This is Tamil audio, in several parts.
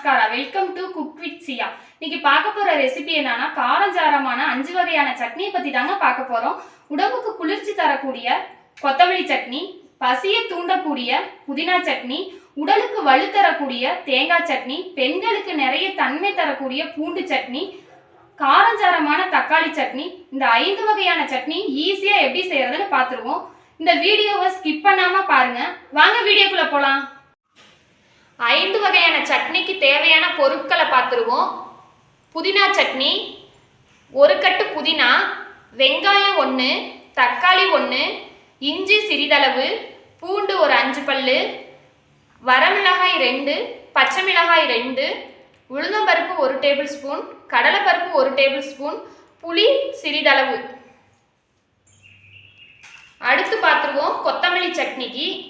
நமஸ்காரா welcome to cook with Siya இன்னைக்கு பார்க்க போற ரெசிபி என்னன்னா காரஞ்சாரமான அஞ்சு வகையான சட்னியை பத்தி தாங்க பார்க்க போறோம். உடம்புக்கு குளிர்ச்சி தரக்கூடிய கொத்தமல்லி சட்னி பசியை தூண்டக்கூடிய புதினா சட்னி உடலுக்கு வலு தரக்கூடிய தேங்காய் சட்னி பெண்களுக்கு நிறைய தன்மை தரக்கூடிய பூண்டு சட்னி காரஞ்சாரமான தக்காளி சட்னி. இந்த ஐந்து வகையான சட்னி ஈஸியா எப்படி செய்யறதுன்னு பார்த்துருவோம். இந்த வீடியோவை ஸ்கிப் பண்ணாம பாருங்க. வாங்க வீடியோக்குள்ள போலாம். ஐந்து வகையான சட்னிக்கு தேவையான பொருட்களை பார்த்துருவோம். புதினா சட்னி ஒரு கட்டு புதினா வெங்காயம் ஒன்று தக்காளி ஒன்று இஞ்சி சிறிதளவு பூண்டு ஒரு அஞ்சு பல் வரமிளகாய் ரெண்டு பச்சை மிளகாய் ரெண்டு உளுந்தம்பருப்பு ஒரு டேபிள் ஸ்பூன் கடலைப்பருப்பு ஒரு டேபிள் ஸ்பூன் புளி சிறிதளவு. அடுத்து பார்த்துருவோம் கொத்தமல்லி சட்னிக்கு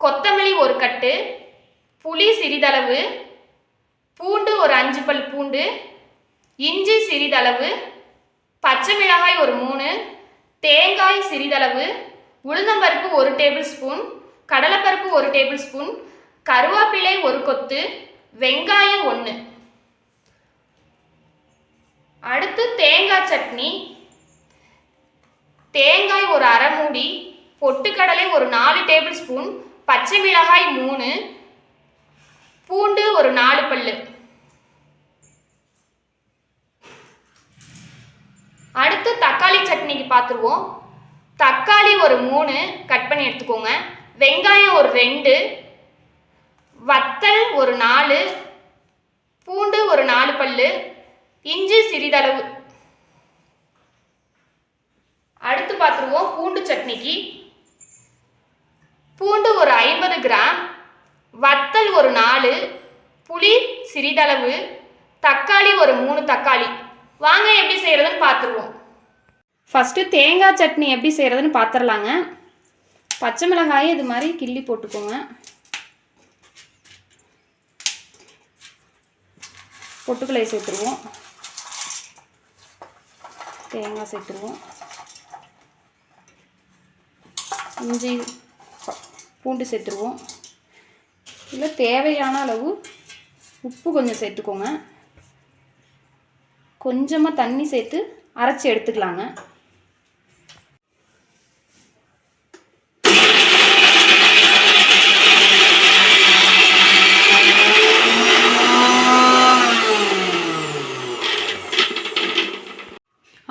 கொத்தமல்லி ஒரு கட்டு புளி சிறிதளவு பூண்டு ஒரு அஞ்சு பல் பூண்டு இஞ்சி சிறிதளவு பச்சை மிளகாய் ஒரு மூணு தேங்காய் சிறிதளவு உளுந்தம்பருப்பு ஒரு டேபிள் ஸ்பூன் கடலைப்பருப்பு ஒரு டேபிள் ஸ்பூன் கருவேப்பிலை ஒரு கொத்து வெங்காயம் ஒன்று அடுத்து தேங்காய் சட்னி. தேங்காய் ஒரு அரை மூடி பொட்டுக்கடலை ஒரு நாலு டேபிள் ஸ்பூன் பச்சை மிளகாய் மூணு பூண்டு ஒரு நாலு பல்லு. அடுத்து தக்காளி சட்னிக்கு பார்த்துருவோம் தக்காளி ஒரு மூணு கட் பண்ணி எடுத்துக்கோங்க. வெங்காயம் ஒரு ரெண்டு வத்தல் ஒரு நாலு பூண்டு ஒரு நாலு பல்லு இஞ்சி சிறிதளவு. அடுத்து பார்த்துருவோம் பூண்டு சட்னிக்கு. பூண்டு ஒரு ஐம்பது கிராம் வத்தல் ஒரு நாலு புளி சிறிதளவு தக்காளி ஒரு மூணு தக்காளி. வாங்க எப்படி செய்கிறதுன்னு பார்த்துருவோம் ஃபஸ்ட்டு தேங்காய் சட்னி எப்படி செய்கிறதுன்னு பார்த்துடலாங்க பச்சை மிளகாயை இது மாதிரி கிள்ளி போட்டுக்கோங்க. பொட்டுக்கலையை சேர்த்துருவோம். தேங்காய் சேர்த்துருவோம். இஞ்சி பூண்டு சேர்த்துருவோம். இல்லை தேவையான அளவு உப்பு கொஞ்சம் சேர்த்துக்கோங்க. கொஞ்சமாக தண்ணி சேர்த்து அரைச்சி எடுத்துக்கலாங்க.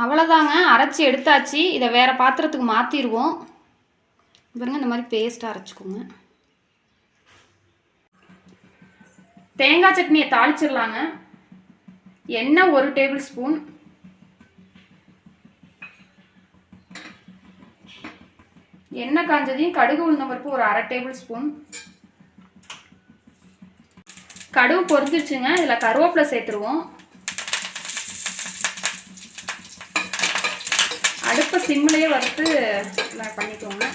அவ்வளோதாங்க அரைச்சி எடுத்தாச்சு. இதை வேறு பாத்திரத்துக்கு மாற்றிடுவோம் பாருங்கள் இந்த மாதிரி பேஸ்ட்டாக அரைச்சிக்கோங்க. தேங்காய் சட்னியை தாளிச்சிடலாங்க. எண்ணெய் ஒரு டேபிள் ஸ்பூன் எண்ணெய் காஞ்சதையும் கடுகு உளுந்த பருப்பு ஒரு அரை டேபிள் ஸ்பூன் கடுகு பொறிஞ்சிருச்சுங்க இதில் கருவேப்பிலை சேர்த்துருவோம். அடுப்பை சிம்லேயே வறுத்து பண்ணிக்கோங்க.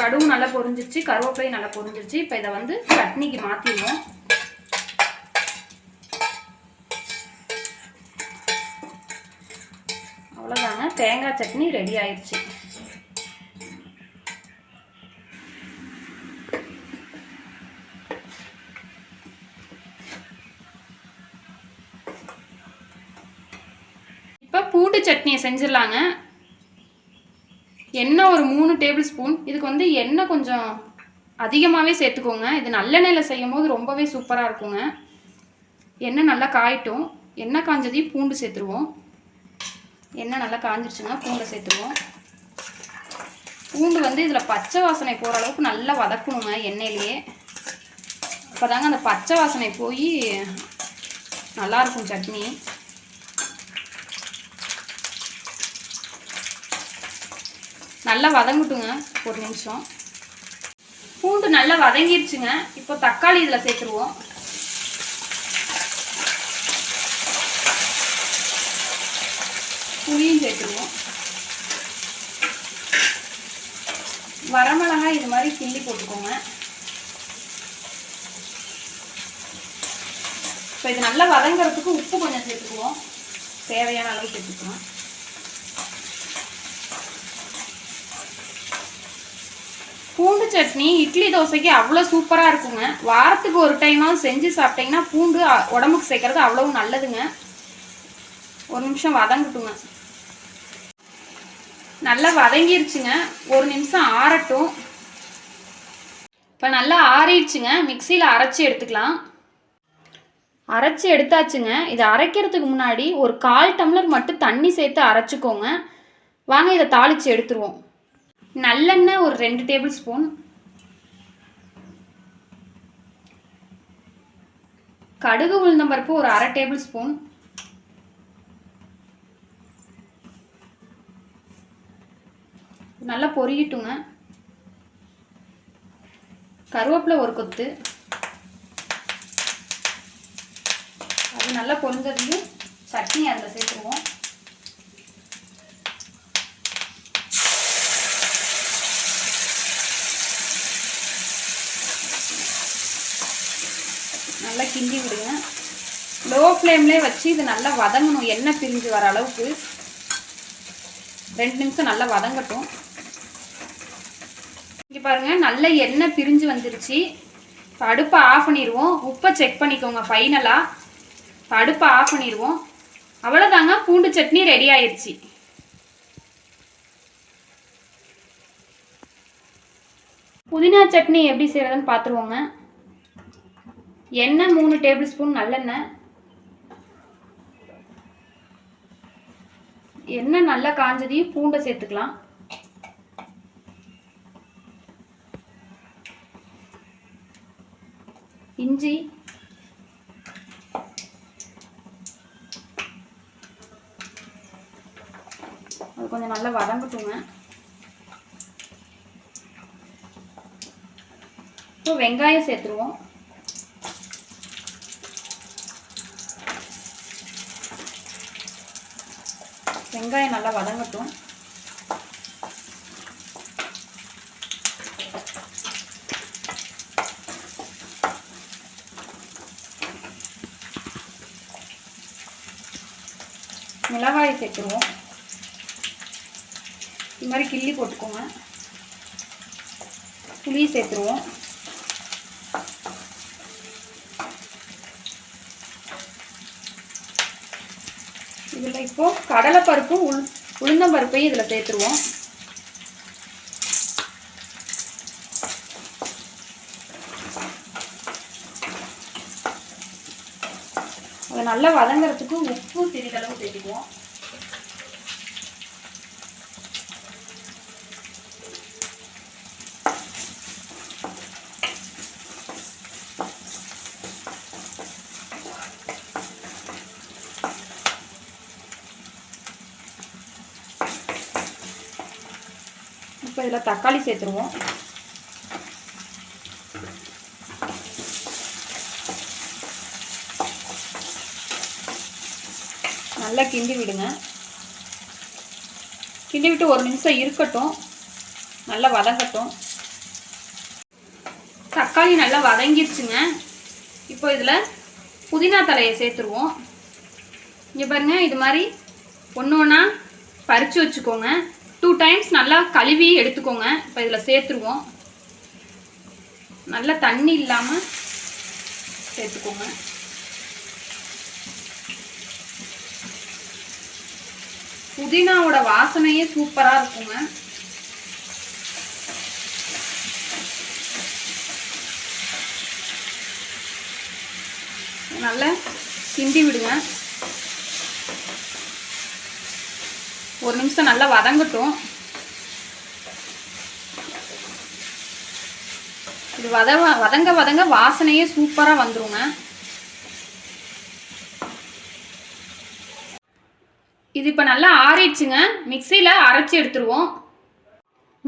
கடுவும் நல்லா பொரிஞ்சிருச்சு கருவேப்பிலையும் நல்லா பொரிஞ்சிருச்சு. இப்போ இதை வந்து சட்னிக்கு மாற்றிடுவோம் அவ்வளோதாங்க தேங்காய் சட்னி ரெடி ஆயிடுச்சு. இப்போ பூண்டு சட்னியை செஞ்சிடலாங்க. எண்ணெய் ஒரு மூணு டேபிள் ஸ்பூன் இதுக்கு வந்து எண்ணெய் கொஞ்சம் அதிகமாகவே சேர்த்துக்கோங்க. இது நல்லெண்ணெயில் செய்யும் போது ரொம்பவே சூப்பராக இருக்குங்க. எண்ணெய் நல்லா காயட்டும். எண்ணெய் காஞ்சதையும் பூண்டு சேர்த்துருவோம். எண்ணெய் நல்லா காஞ்சிருச்சுன்னா பூண்டை சேர்த்துருவோம். பூண்டு வந்து இதில் பச்சை வாசனை போகிற அளவுக்கு நல்லா வதக்கணுங்க எண்ணெயிலேயே. அப்போ தாங்க அந்த பச்சை வாசனை போய் நல்லாயிருக்கும் சட்னி. நல்லா வதங்கட்டுங்க ஒரு நிமிஷம். பூண்டு நல்லா வதங்கிருச்சுங்க. இப்போ தக்காளி இதில் சேர்த்துருவோம். புளியும் சேர்த்துருவோம். வரமிளகாய் இது மாதிரி கிள்ளி போட்டுக்கோங்க. இப்போ இது நல்லா வதங்குறதுக்கு உப்பு கொஞ்சம் சேர்த்துக்குவோம். தேவையான அளவு சேர்த்துக்கலாம். பூண்டு சட்னி இட்லி தோசைக்கு அவ்வளோ சூப்பராக இருக்குங்க. வாரத்துக்கு ஒரு டைமாவது செஞ்சு சாப்பிட்டீங்கன்னா பூண்டு உடம்புக்கு சேர்க்கறது அவ்வளவு நல்லதுங்க. ஒரு நிமிஷம் வதங்கட்டுங்க. நல்லா வதங்கிருச்சுங்க. ஒரு நிமிஷம் ஆறட்டும். இப்போ நல்லா ஆறிடுச்சுங்க. மிக்சியில் அரைச்சி எடுத்துக்கலாம். அரைச்சி எடுத்தாச்சுங்க. இதை அரைக்கிறதுக்கு முன்னாடி ஒரு கால் டம்ளர் மட்டும் தண்ணி சேர்த்து அரைச்சிக்கோங்க. வாங்க இதை தாளித்து எடுத்துருவோம். நல்லெண்ணெய் ஒரு ரெண்டு டேபிள் ஸ்பூன். கடுகு உளுந்தம்பருப்பு ஒரு அரை டேபிள் ஸ்பூன். நல்லா பொரியட்டுங்க. கருவேப்பிலை ஒரு கொத்து. அது நல்லா பொரிஞ்சதுக்கு சட்னி அதில் சேர்த்துருவோம் நல்லா கிண்டி விடுங்க. லோ ஃப்ளேம்லேயே வச்சு இது நல்லா வதங்கணும். எண்ணெய் பிரிஞ்சு வர அளவுக்கு. ரெண்டு நிமிஷம் நல்லா வதங்கட்டும். இங்கே பாருங்கள் நல்ல எண்ணெய் பிரிஞ்சு வந்துருச்சு. இப்போ அடுப்பை ஆஃப் பண்ணிடுவோம். உப்பை செக் பண்ணிக்கோங்க ஃபைனலாக இப்போ அடுப்பை ஆஃப் பண்ணிடுவோம். அவ்வளோதாங்க பூண்டு சட்னி ரெடி ஆயிடுச்சு புதினா சட்னி எப்படி செய்கிறதுன்னு பார்த்துருவோங்க. எண்ணெய் மூணு டேபிள் ஸ்பூன் நல்லெண்ணெய். எண்ணெய் நல்லா காஞ்சதையும் பூண்டை சேர்த்துக்கலாம். இஞ்சி. அது கொஞ்சம் நல்லா வதங்கட்டுங்க. இப்போ வெங்காயம் சேர்த்துருவோம். வெங்காயம் நல்லா வதங்கட்டும். மிளகாயை சேர்த்துருவோம். இது மாதிரி கிள்ளி போட்டுக்கோங்க. புளி சேர்த்துருவோம். இப்போது கடலைப்பருப்பும் உள் உளுந்தம்பருப்பையும் இதில் சேர்த்துருவோம். அதை நல்லா வதங்கிறதுக்கு உப்பு சிறிதளவு சேர்த்துக்குவோம் இப்போ இதில் தக்காளி சேர்த்துருவோம். நல்லா கிண்டி விடுங்க. கிண்டி விட்டு ஒரு நிமிஷம் இருக்கட்டும். நல்லா வதங்கட்டும். தக்காளி நல்லா வதங்கிருச்சுங்க. இப்போ இதில் புதினா தலையை சேர்த்துருவோம். இங்கே பாருங்க இது மாதிரி ஒன்று ஒன்றா பறித்து வச்சுக்கோங்க. டூ டைம்ஸ் நல்லா கழுவி எடுத்துக்கோங்க. இப்போ இதில் சேர்த்துருவோம். நல்லா தண்ணி இல்லாமல் சேர்த்துக்கோங்க. புதினாவோட வாசனையே சூப்பராக இருக்குங்க. நல்லா கிண்டி விடுங்க. ஒரு நிமிஷம் நல்லா வதங்கட்டும். இது வத வதங்க வதங்க வாசனையே சூப்பராக வந்துருங்க. இது இப்போ நல்லா ஆறிடுச்சுங்க. மிக்சியில் அரைச்சி எடுத்துருவோம்.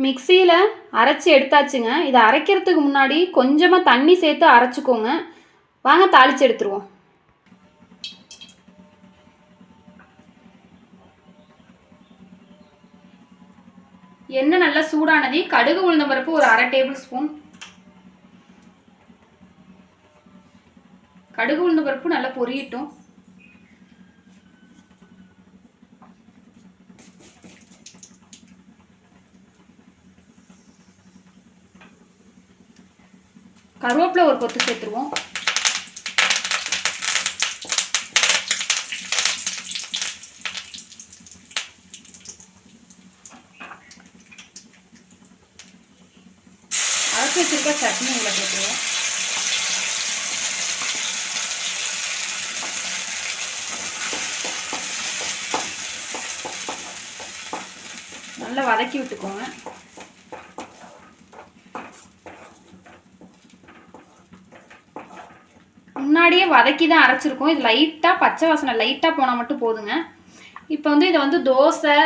மிக்சியில் அரைச்சி எடுத்தாச்சுங்க. இதை அரைக்கிறதுக்கு முன்னாடி கொஞ்சமாக தண்ணி சேர்த்து அரைச்சிக்கோங்க. வாங்க தாளித்து எடுத்துருவோம். எண்ணெய் நல்லா சூடானது கடுகு உளுந்த பருப்பு ஒரு அரை டேபிள் ஸ்பூன். கடுகு உளுந்த பருப்பு நல்லா பொரியட்டும். கருவேப்பிலை ஒரு கொத்து சேர்த்துருவோம். அரைச்சி வச்சிருக்க சட்னி இதில் போட்டுருவோம். நல்லா வதக்கி விட்டுக்கோங்க. முன்னாடியே வதக்கி தான் அரைச்சிருக்கோம். இது லைட்டாக பச்சை வாசனை லைட்டாக போனால் மட்டும் போதுங்க. இப்போ வந்து இதை வந்து தோசை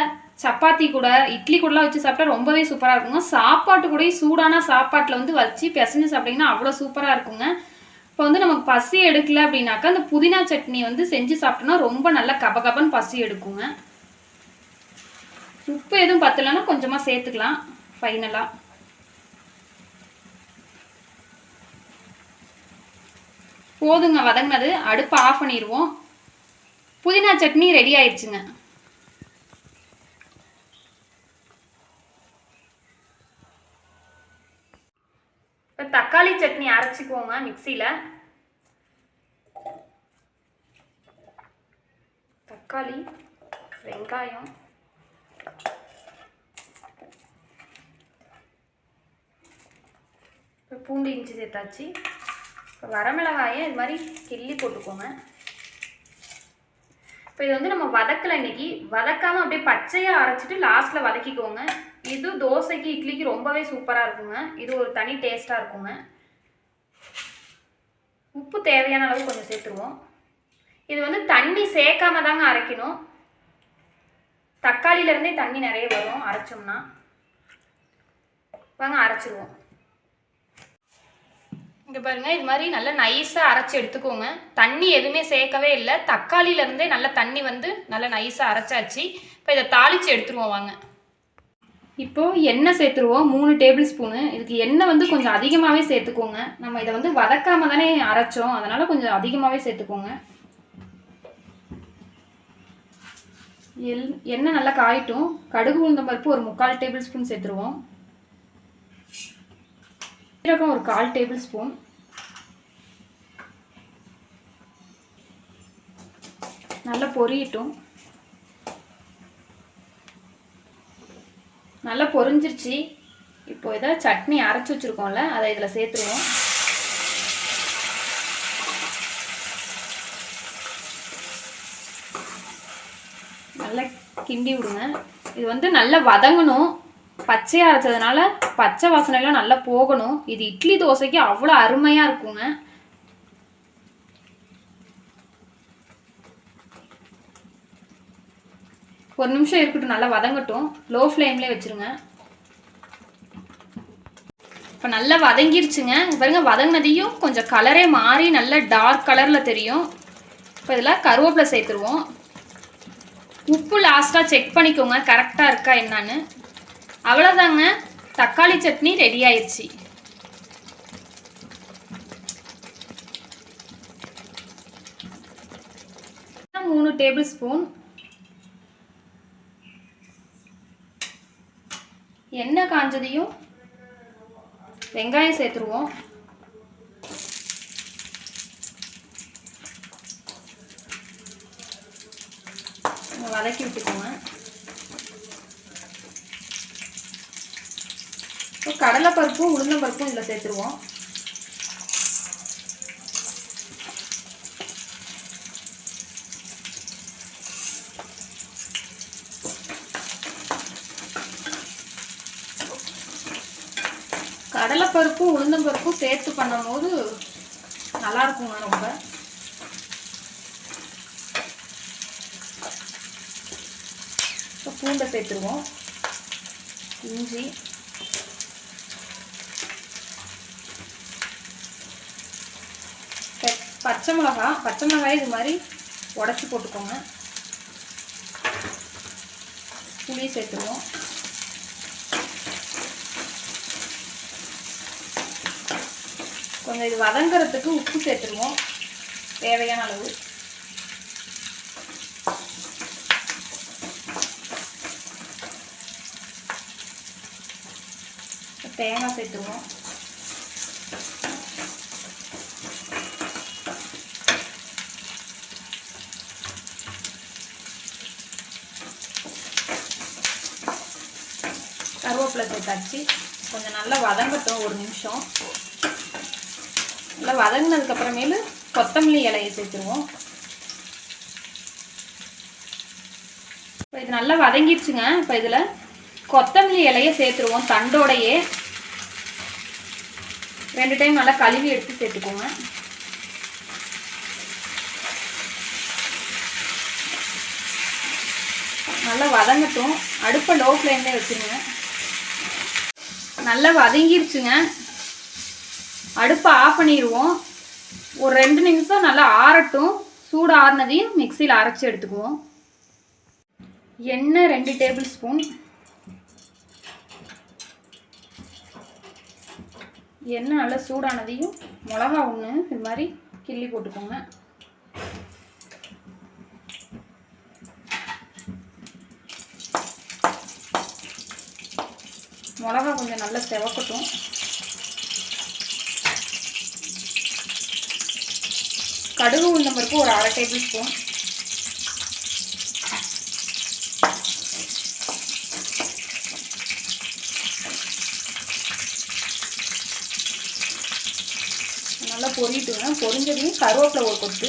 சப்பாத்தி கூட இட்லி கூடலாம் வச்சு சாப்பிட்டா ரொம்பவே சூப்பராக இருக்குங்க. சாப்பாட்டு கூட சூடான சாப்பாட்டில் வந்து வச்சு பிசைஞ்சு சாப்பிட்டீங்கன்னா அவ்வளோ சூப்பராக இருக்குங்க. இப்போ வந்து நமக்கு பசி எடுக்கல அப்படின்னாக்கா அந்த புதினா சட்னி வந்து செஞ்சு சாப்பிட்டோம்னா ரொம்ப நல்லா கபகபன்னு பசி எடுக்குங்க. உப்பு எதுவும் பத்தலைன்னா கொஞ்சமாக சேர்த்துக்கலாம் ஃபைனலாக போதுங்க வதங்கினது. அடுப்பை ஆஃப் பண்ணிடுவோம் புதினா சட்னி ரெடி ஆயிடுச்சுங்க இப்போ தக்காளி சட்னி அரைச்சிக்குவோங்க மிக்சியில் தக்காளி வெங்காயம். இப்போ பூண்டு இஞ்சி சேர்த்தாச்சு. இப்போ வரமிளகாயை இது மாதிரி கிள்ளி போட்டுக்கோங்க. இப்போ இது வந்து நம்ம வதக்கல இன்னைக்கு. வதக்காமல் அப்படியே பச்சையாக அரைச்சிட்டு லாஸ்ட்டில் வதக்கிக்கோங்க. இது தோசைக்கு இட்லிக்கு ரொம்பவே சூப்பராக இருக்குங்க. இது ஒரு தனி டேஸ்ட்டாக இருக்குங்க. உப்பு தேவையான அளவு கொஞ்சம் சேர்த்துருவோம். இது வந்து தண்ணி சேர்க்காம தாங்க அரைக்கணும். தக்காளியிலேருந்தே தண்ணி நிறைய வரும் அரைச்சோம்னா. வாங்க அரைச்சிருவோம். இங்கே பாருங்கள் இது மாதிரி நல்லா நைஸாக அரைச்சி எடுத்துக்கோங்க. தண்ணி எதுவுமே சேர்க்கவே இல்லை. தக்காளியிலேருந்தே நல்ல தண்ணி வந்து நல்லா நைஸாக அரைச்சாச்சு. இப்போ இதை தாளித்து எடுத்துருவோம் வாங்க. இப்போது எண்ணெய் சேர்த்துருவோம் மூணு டேபிள் ஸ்பூனு. இதுக்கு எண்ணெய் வந்து கொஞ்சம் அதிகமாகவே சேர்த்துக்கோங்க. நம்ம இதை வந்து வதக்காம தானே அரைச்சோம். அதனால் கொஞ்சம் அதிகமாகவே சேர்த்துக்கோங்க. எல் எண்ணெய் நல்லா காயிட்டும். கடுகு உளுந்தம் பருப்பு ஒரு முக்கால் டேபிள் ஸ்பூன் சேர்த்துருவோம். சீரகம் ஒரு கால் டேபிள் ஸ்பூன். நல்லா பொரியட்டும். நல்லா பொரிஞ்சிருச்சு. இப்போ இதை சட்னி அரைச்சி வச்சுருக்கோம்ல அதை இதில் சேர்த்துருவோம். நல்லா கிண்டி விடுங்க. இது வந்து நல்லா வதங்கணும். பச்சையாக அரைச்சதுனால பச்சை வாசனைலாம் நல்லா போகணும். இது இட்லி தோசைக்கு அவ்வளோ அருமையாக இருக்குங்க. ஒரு நிமிஷம் இருக்கட்டும் நல்லா வதங்கட்டும். லோ ஃப்ளேம்லேயே வச்சுருங்க. இப்போ நல்லா வதங்கிருச்சுங்க. பாருங்க வதங்கினதையும் கொஞ்சம் கலரே மாறி நல்ல டார்க் கலரில் தெரியும். இப்போ இதில் கருவேப்பிலை சேர்த்துருவோம். உப்பு லாஸ்ட்டாக செக் பண்ணிக்கோங்க கரெக்டாக இருக்கா என்னான்னு. அவ்வளோதாங்க தக்காளி சட்னி ரெடி ஆயிடுச்சு மூணு டேபிள் ஸ்பூன் எண்ணெய் காஞ்சதையும் வெங்காயம் சேர்த்துருவோம். வதக்கி விட்டுக்கோங்க. இப்போ கடலைப்பருப்பும் உளுந்தம்பருப்பும் இதில் சேர்த்துருவோம். கடலைப்பருப்பும் உளுந்தம்பருப்பும் சேர்த்து பண்ணும்போது நல்லாயிருக்குங்க ரொம்ப. இப்போ பூண்டை சேர்த்துருவோம். இஞ்சி. பச்சை மிளகா பச்சை மிளகாய் இது மாதிரி உடச்சி போட்டுக்கோங்க. புளி சேர்த்துருவோம். கொஞ்சம் இது வதங்கிறதுக்கு உப்பு சேர்த்துருவோம். தேவையான அளவு. தேங்காய் சேர்த்துருவோம். கருவேப்பிலை சேர்த்தாச்சு கொஞ்சம் நல்லா வதங்கட்டும் ஒரு நிமிஷம். நல்லா வதங்கினதுக்கு அப்புறமேலு கொத்தமல்லி இலையை சேர்த்துருவோம். இப்போ இது நல்லா வதங்கிடுச்சுங்க. இப்போ இதில் கொத்தமல்லி இலையை சேர்த்துருவோம் தண்டோடையே. ரெண்டு டைம் நல்லா கழுவி எடுத்து சேர்த்துக்கோங்க. நல்லா வதங்கட்டும். அடுப்பை லோ ஃப்ளேம்லேயே வச்சுருங்க. நல்லா வதங்கிருச்சுங்க. அடுப்பை ஆஃப் பண்ணிடுவோம் ஒரு ரெண்டு நிமிஷம் நல்லா ஆறட்டும். சூடு ஆறுனதையும் மிக்சியில் அரைச்சி எடுத்துக்குவோம். எண்ணெய் ரெண்டு டேபிள் ஸ்பூன் எண்ணெய் நல்லா சூடானதையும் மிளகா ஒன்று இது மாதிரி கிள்ளி போட்டுக்கோங்க. மிளகா கொஞ்சம் நல்லா செவக்கட்டும். கடுகு உளுந்தம் பருப்பு ஒரு அரை டேபிள் ஸ்பூன். நல்லா பொரிட்டுங்க பொரிஞ்சதையும் கருவேப்பிலை ஒரு கொத்து.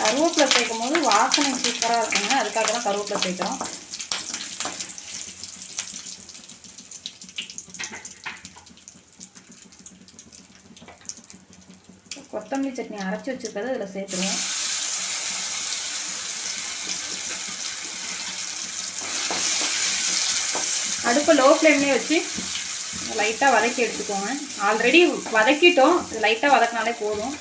கருவேப்பிலை சேர்க்கும் போது வாசனை சூப்பராக இருக்குங்க. அதுக்காக தான் கருவேப்பிலை சேர்க்குறோம் கொத்தமல்லி சட்னி அரைச்சி வச்சுருக்கதை இதில் சேர்த்துருவோம். அடுப்பை லோ ஃப்ளேம்லேயே வச்சு லைட்டாக வதக்கி எடுத்துக்கோங்க. ஆல்ரெடி வதக்கிட்டோம். இது லைட்டாக வதக்கினாலே போதும்.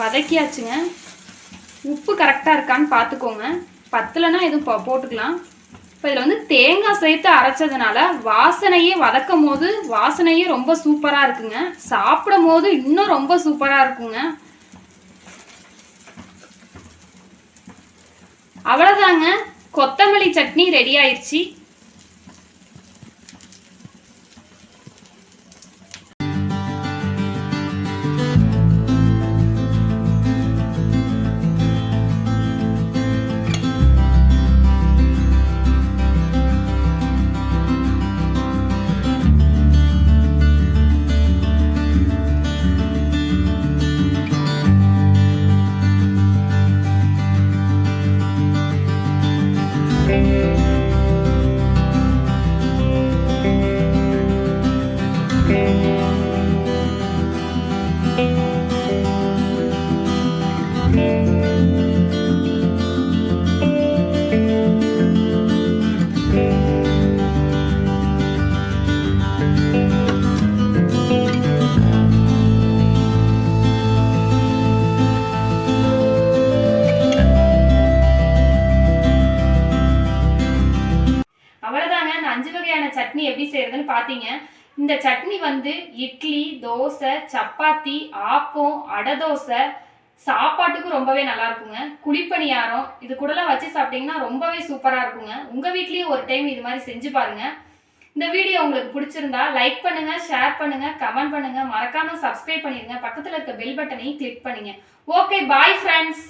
வதக்கியாச்சுங்க. உப்பு கரெக்டாக இருக்கான்னு பார்த்துக்கோங்க. பத்தலைன்னா எதுவும் போட்டுக்கலாம். இப்போ இதில் வந்து தேங்காய் சேர்த்து அரைச்சதுனால வாசனையே வதக்கும் போது வாசனையே ரொம்ப சூப்பராக இருக்குங்க. சாப்பிடும் போது இன்னும் ரொம்ப சூப்பராக இருக்குங்க. அவ்வளோதாங்க கொத்தமல்லி சட்னி ரெடி ஆயிடுச்சு எப்படி செய்யறதுன்னு பார்த்தீங்க இந்த சட்னி வந்து இட்லி தோசை சப்பாத்தி ஆப்பம் அடை தோசை சாப்பாட்டுக்கும் ரொம்பவே நல்லா இருக்குங்க. குழிப்பணியாரம் இது கூடலாம் வச்சு சாப்பிட்டீங்கன்னா ரொம்பவே சூப்பராக இருக்குங்க. உங்கள் வீட்லேயும் ஒரு டைம் இது மாதிரி செஞ்சு பாருங்க. இந்த வீடியோ உங்களுக்கு பிடிச்சிருந்தா லைக் பண்ணுங்க ஷேர் பண்ணுங்க கமெண்ட் பண்ணுங்க. மறக்காம சப்ஸ்கிரைப் பண்ணிருங்க. பக்கத்தில் இருக்க பெல் பட்டனையும் கிளிக் பண்ணுங்க. Okay bye friends